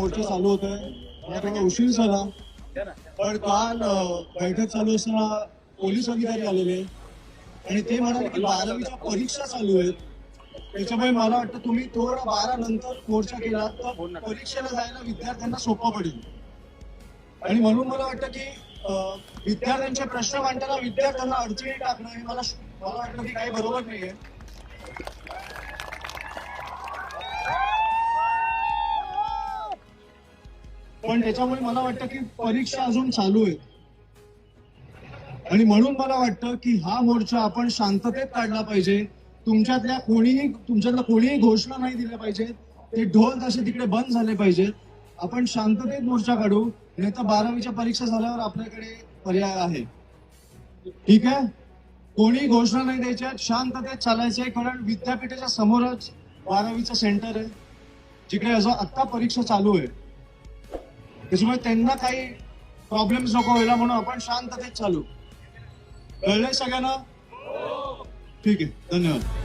मोर्चा चालू होतोय. मला थोडा उशीर झाला. पण काल बैठक चालू असताना पोलीस अधिकारी आलेले. आणि ते म्हणाले की बारावीच्या परीक्षा चालू आहेत. त्याच्यामुळे मला वाटतं तुम्ही थोडा बारा नंतर मोर्चा केला तर परीक्षेला जायला विद्यार्थ्यांना सोपं पडेल. आणि म्हणून मला वाटतं की विद्यार्थ्यांचे प्रश्न मांडताना विद्यार्थ्यांना अडचणी टाकणं हे मला मला वाटतं की काही बरोबर नाहीये. पण त्याच्यामुळे मला वाटतं की परीक्षा अजून चालू आहे आणि म्हणून मला वाटतं की हा मोर्चा आपण शांततेत काढला पाहिजे. तुमच्यातल्या कोणीही तुमच्यातल्या कोणीही घोषणा नाही दिल्या पाहिजेत. ते ढोल तसे तिकडे बंद झाले पाहिजेत. आपण शांततेत मोर्चा काढू. नाही तर बारावीच्या परीक्षा झाल्यावर आपल्याकडे पर्याय आहे. ठीक आहे? कोणी घोषणा नाही द्यायच्या शांततेत चालायचंय कारण विद्यापीठाच्या समोरच बारावीचं सेंटर आहे. जिकडे अजून आत्ता परीक्षा चालू आहे. त्याच्यामुळे त्यांना काही प्रॉब्लेम्स नको व्हायला म्हणून आपण शांततेत चालू. कळलंय सगळ्यांना? ठीक आहे. धन्यवाद.